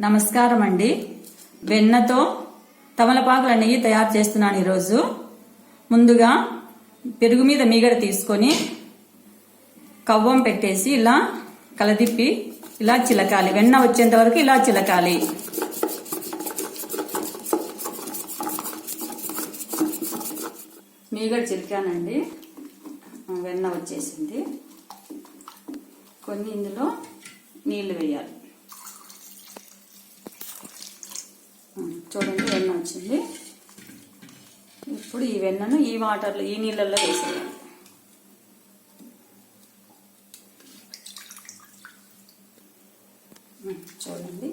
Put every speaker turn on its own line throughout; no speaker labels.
నమస్కారం అండి వెన్నతో తమలపాకుల నెయ్యి తయారు చేస్తున్నాను ఈరోజు. ముందుగా పెరుగు మీద మీగడ తీసుకొని కవ్వం పెట్టేసి ఇలా కలదిప్పి ఇలా చిలకాలి. వెన్న వచ్చేంత వరకు ఇలా చిలకాలి. మీగడ చిలికానండి. వెన్న వచ్చేసింది. కొన్ని ఇందులో నీళ్ళు వేయాలి. చూడండి వెన్న వచ్చింది. ఇప్పుడు ఈ వెన్నను ఈ వాటర్లో ఈ నీళ్ళల్లో వేసేయాలి. చూడండి.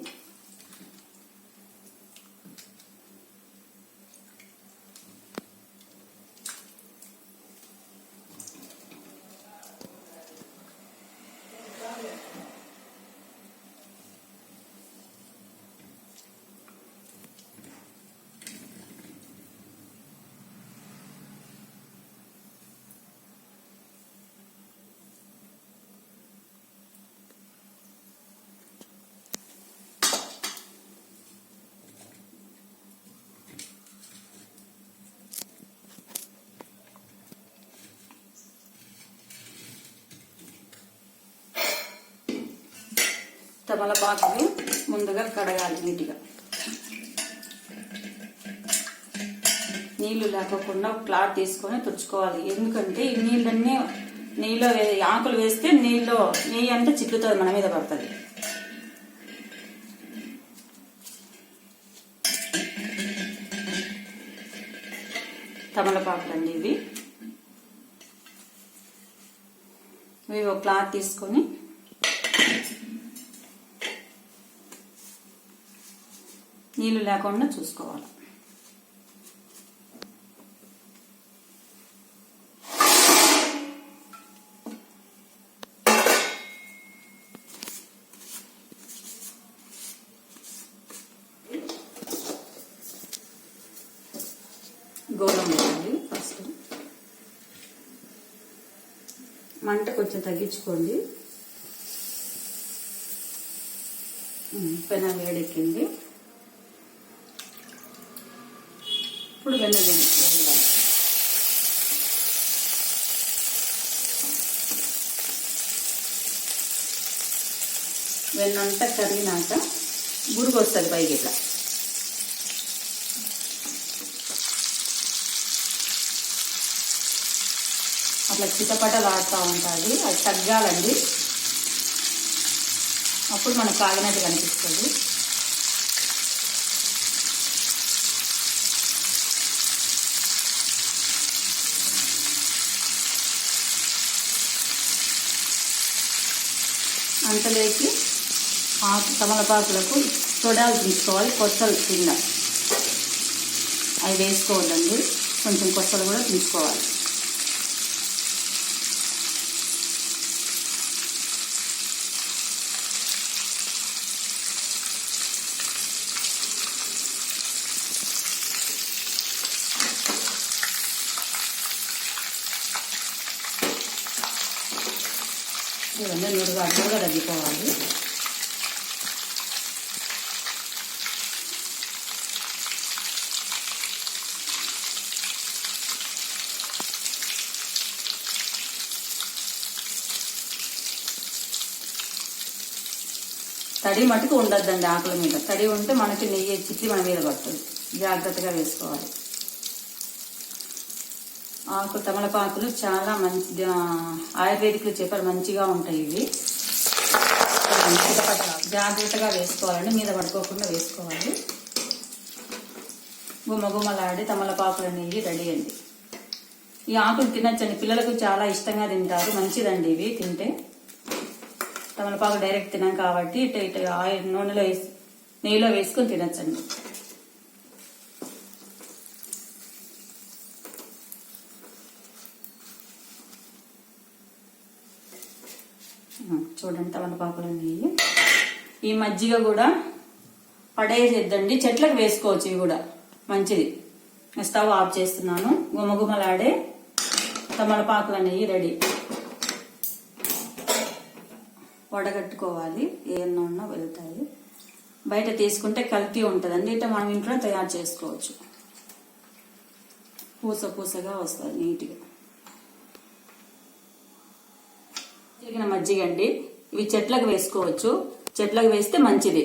తమలపాకులు ముందుగా కడగాలి నీట్గా. నీళ్ళు లేకోకుండా క్లాత్ తీసుకొని తుడుచుకోవాలి. ఎందుకంటే ఈ నీళ్ళన్నీ నెయ్యిలో ఆకులు వేస్తే నీళ్ళు నెయ్యి అంటే చిక్కుతుంది మన మీద పడుతుంది. తమలపాకులు అండి ఇవి. ఇవి ఒక క్లాత్ తీసుకొని నీళ్ళు లేకుండా చూసుకోవాలి. గోధుమ వేయాలి ఫస్ట్. మంట కొంచెం తగ్గించుకోండి. ఉమ్, వేడెక్కింది ఇప్పుడు వెన్న వెన్నంతా కరిగినాక గురుగు వస్తుంది పైకి ఇట్లా. అట్లా చిటపటలు ఆడుతూ ఉంటుంది అది తగ్గాలండి. అప్పుడు మనకు కాగినట్టు కనిపిస్తుంది. మంటలేసి ఆకు తమలపాకులకు తొడాలు తీసుకోవాలి కొత్తలు కింద అవి వేసుకోవద్దండి కొంచెం కొత్తలు కూడా తీసుకోవాలి. ఇవన్నీ నూరుగా నూరుగా తగ్గిపోవాలి తడి మటుకు ఉండద్దండి ఆకుల మీద. తడి ఉంటే మనకి నెయ్యి చిట్టి మన మీద పడుతుంది. జాగ్రత్తగా వేసుకోవాలి. ఆకు తమలపాకులు చాలా మంచి ఆ, చెప్పారు మంచిగా ఉంటాయి ఇవి. జాగ్రత్తగా వేసుకోవాలండి మీద పడుకోకుండా వేసుకోవాలి. గుమ్మ గుమ్మలాడి అనేవి రెడీ అండి. ఈ ఆకులు తినచ్చండి పిల్లలకు చాలా ఇష్టంగా తింటారు మంచిదండి ఇవి తింటే. తమలపాకు డైరెక్ట్ తినాం కాబట్టి ఇటు ఇటు ఆయిల్ నూనెలో వేసి నెయ్యిలో వేసుకొని తినచ్చండి. చూడండి తమలపాకులు నెయ్యి ఈ మజ్జిగ కూడా పడేసేద్దండి. చెట్లకు వేసుకోవచ్చు ఇవి కూడా. మంచిది. స్టవ్ ఆఫ్ చేస్తున్నాను. గుమగుమలాడే తమలపాకుల నెయ్యి రెడీ. వడగట్టుకోవాలి. ఏమన్నా ఉన్నా వెళ్తాయి. బయట తీసుకుంటే కల్తీ ఉంటుందండి. ఇట్లా మనం ఇంట్లో తయారు చేసుకోవచ్చు. పూస పూసగా వస్తుంది నీట్గా. చిరిగిన మజ్జిగ అండి ఇవి చెట్లకు వేసుకోవచ్చు. చెట్లకు వేస్తే మంచిది.